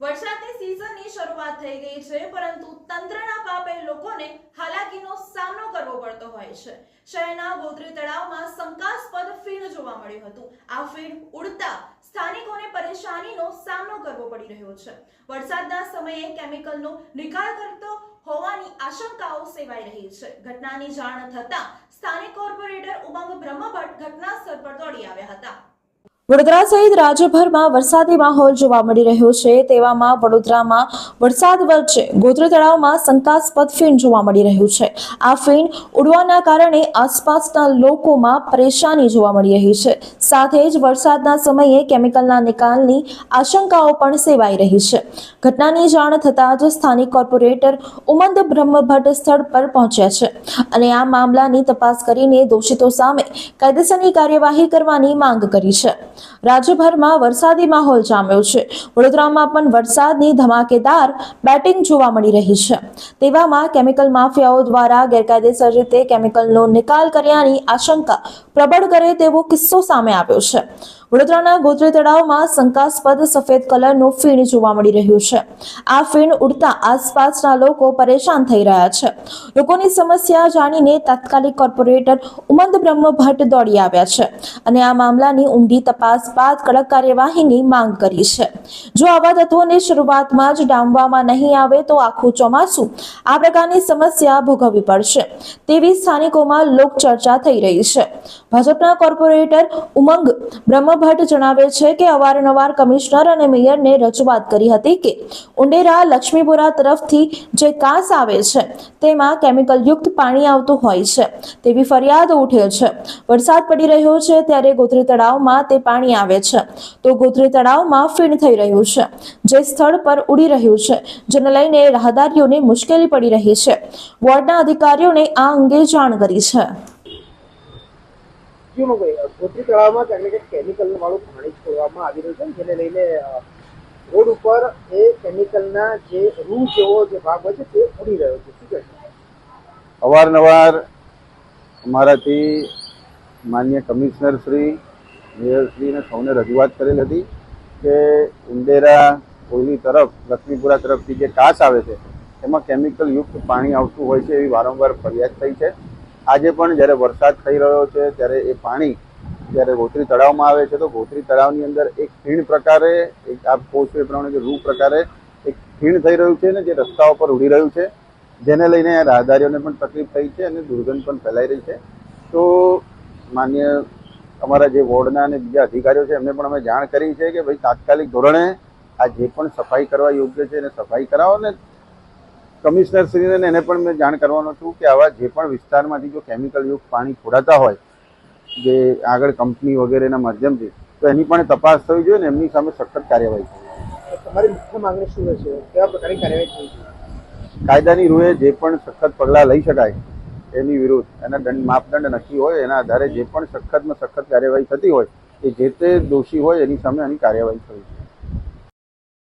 વરસાદની સિઝનની શરૂઆત થઈ ગઈ છે, પરંતુ તંત્રના પાપે લોકોને હાલાકીનો સામનો કરવો પડતો હોય છે. શહેરના ગોત્રી તળાવમાં શંકાસ્પદ ફીણ જોવા મળ્યું હતું. આ ફીણ ઉડતા સ્થાનિકોને પરેશાનીનો સામનો કરવો પડી રહ્યો છે. વરસાદના સમયે કેમિકલનો નિકાલ કરતો હોવાની આશંકાઓ સેવાઈ રહી છે. ઘટનાની જાણ થતાં સ્થાનિક કોર્પોરેટર ઉમંગ બ્રહ્મભટ્ટ ઘટના સ્થળ પર દોડી આવ્યા હતા. વડોદરા સહિત રાજ્યભરમાં વરસાદી માહોલ જોવા મળી રહ્યો છે. તેવામાં વડોદરામાં વરસાદ વચ્ચે ગોત્ર તળાવમાં શંકાસ્પદ ફીણ જોવા મળી રહ્યું છે. આ ફીણ ઉડવાના કારણે આસપાસના લોકોમાં પરેશાની જોવા મળી રહી છે. સાથે જ વરસાદના સમયે કેમિકલના નિકાલની આશંકાઓ પણ સેવાઈ રહી છે. ઘટનાની જાણ થતાં જ સ્થાનિક કોર્પોરેટર ઉમંદ બ્રહ્મભટ્ટ સ્થળ પર પહોંચ્યા છે અને આ મામલાની તપાસ કરીને દોષિતો સામે કાયદેસરની કાર્યવાહી કરવાની માંગ કરી છે. રાજ્યભરમાં વરસાદી માહોલ જામ્યો છે. વડોદરામાં પણ વરસાદની ધમાકેદાર બેટિંગ જોવા મળી રહી છે. તેવામાં કેમિકલ માફિયાઓ દ્વારા ગેરકાયદેસર રીતે કેમિકલનો નિકાલ કર્યાની આશંકા પ્રબળ કરે તેવો કિસ્સો સામે આવ્યો છે. વડોદરાના ગોત્રી તળાવમાં શંકાસ્પદ સફેદ કલરનું ફીણ જોવા મળી રહ્યું છે. આ ફીણ ઉડતા આસપાસના લોકો પરેશાન થઈ રહ્યા છે. લોકોની સમસ્યા જાણીને તાત્કાલિક કોર્પોરેટર ઉમંદ બ્રહ્મભટ્ટ દોડી આવ્યા છે અને આ મામલાની ઊંડી તપાસ બાદ કડક કાર્યવાહીની માંગ કરી છે. જો આવા તત્વોને શરૂઆતમાં જ ડામવામાં નહીં આવે તો આખું ચોમાસું આ પ્રકારની સમસ્યા ભોગવવી પડશે. તેવી સ્થાનિકોમાં લોકચર્ચા થઈ રહી છે. ભાજપના કોર્પોરેટર ઉમંગ બ્રહ્મભટ્ટ જણાવે છે કે અવારનવાર કમિશનર અને મેયરને રજૂઆત કરી હતી કે ઉંડેરા લક્ષ્મીપુરા તરફથી જે કાસ આવે છે, તેમાં કેમિકલયુક્ત પાણી આવતું હોય છે, તેવી ફરિયાદ ઉઠે છે. વરસાદ પડી રહ્યો છે ત્યારે ગોધરી તળાવમાં તે પાણી આવે છે. તો ગોધરી તળાવમાં ફીણ થઈ રહ્યું છે. જે સ્થળ પર ઉડી રહ્યું છે, જેને લઈને રાહદારીઓને મુશ્કેલી પડી રહી છે. વોર્ડના અધિકારીઓને આ અંગે જાણ કરી છે. જીવનભાઈ ગોત્રી તળાવમાં ને ક્યાંક કેમિકલ વાળું પાણી છોડવામાં આવી રહ્યું છે, જેને લઈને રોડ ઉપર એ કેમિકલના જે રૂ જેવો જે ભાગ હોય છે તે ઉડી રહ્યો છે. શું કહેશો અવારનવાર અમારાથી માન્ય કમિશનર શ્રી મેયરશ્રીને સૌને રજૂઆત કરેલ હતી કે ઉંદેરા કોઈની તરફ, લક્ષ્મીપુરા તરફથી જે કાચ આવે છે, એમાં કેમિકલ યુક્ત પાણી આવતું હોય છે એવી વારંવાર ફરિયાદ થઈ છે. આજે પણ જ્યારે વરસાદ થઈ રહ્યો છે, ત્યારે એ પાણી જ્યારે ગોત્રી તળાવમાં આવે છે, તો ગોત્રી તળાવની અંદર એક ખીણ પ્રકારે, એક આ પોસ્ટ એ પ્રમાણે કે રૂ પ્રકારે એક ખીણ થઈ રહ્યું છે ને જે રસ્તા ઉપર ઉડી રહ્યું છે, જેને લઈને રાહદારીઓને પણ તકલીફ થઈ છે અને દુર્ગંધ પણ ફેલાઈ રહી છે. તો માન્ય અમારા જે વોર્ડના અને બીજા અધિકારીઓ છે, એમને પણ અમે જાણ કરી છે કે ભાઈ તાત્કાલિક ધોરણે આ જે પણ સફાઈ કરવા યોગ્ય છે એને સફાઈ કરાવો ને કમિશનર શ્રીને એને પણ મેં જાણ કરવાનો છું કે આવા જે પણ વિસ્તારમાંથી જો કેમિકલયુક્ત પાણી છોડાતા હોય જે આગળ કંપની વગેરેના માધ્યમથી તો એની પણ તપાસ થવી જોઈએ ને એમની સામે સખત કાર્યવાહી થવી તમારી મુખ્ય માંગણી શું રહેશે? કેવા પ્રકારની કાર્યવાહી થઈ કાયદાની રૂએ જે પણ સખત પગલાં લઈ શકાય એની વિરુદ્ધ એના દંડ માપદંડ નક્કી હોય એના આધારે જે પણ સખતમાં સખત કાર્યવાહી થતી હોય એ જે તે દોષી હોય એની સામે એની કાર્યવાહી થવી જોઈએ.